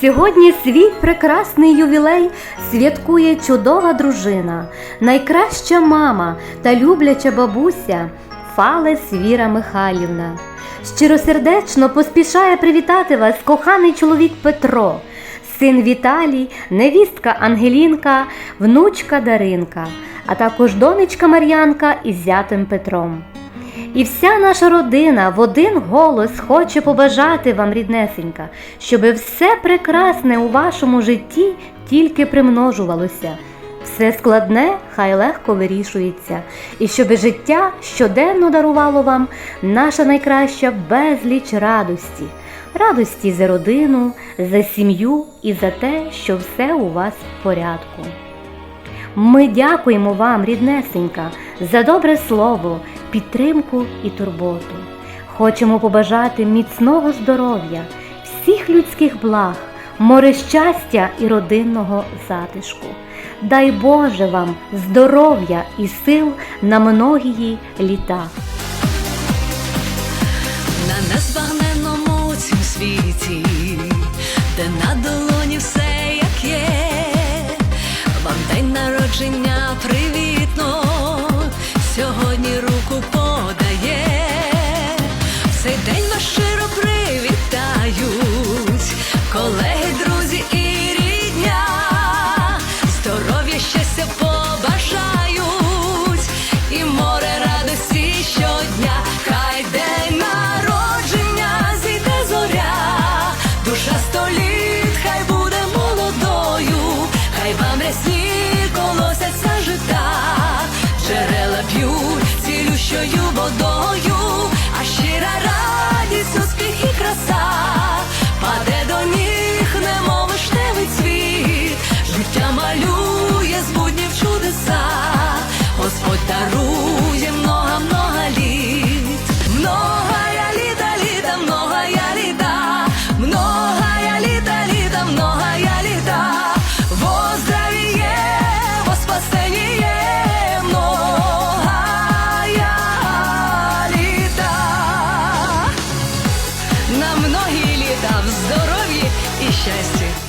Сьогодні свій прекрасний ювілей святкує чудова дружина, найкраща мама та любляча бабуся Фалес Віра Михайлівна. Щиросердечно поспішає привітати вас коханий чоловік Петро, син Віталій, невістка Ангелінка, внучка Даринка, а також донечка Мар'янка із зятем Петром. І вся наша родина в один голос хоче побажати вам, ріднесенька, щоб все прекрасне у вашому житті тільки примножувалося. Все складне хай легко вирішується, і щоб життя щоденно дарувало вам наша найкраща безліч радості, радості за родину, за сім'ю і за те, що все у вас в порядку. Ми дякуємо вам, ріднесенька, за добре слово, підтримку і турботу. Хочемо побажати міцного здоров'я, всіх людських благ, море щастя і родинного затишку. Дай Боже вам здоров'я і сил на многії літа. на незбагненному цім світі, де на долоні все як є, вам день народження привітно, щастя побажають, і море радості щодня, хай день народження зійде зоря, душа століт, хай буде молодою, хай вам рясні колосяться жита, джерела п'ють цілющою водою, а щира радість, успіх і краса, паде до ніг, немов вишневий цвіт, життя малює буднів чудеса, Господь дарує много, много літ, многая літа, літа, многая літа, многая літа, літа, многая літа, во здравіє, во спасеніє, многая літа. На многие літа в здоров'ї і щасті.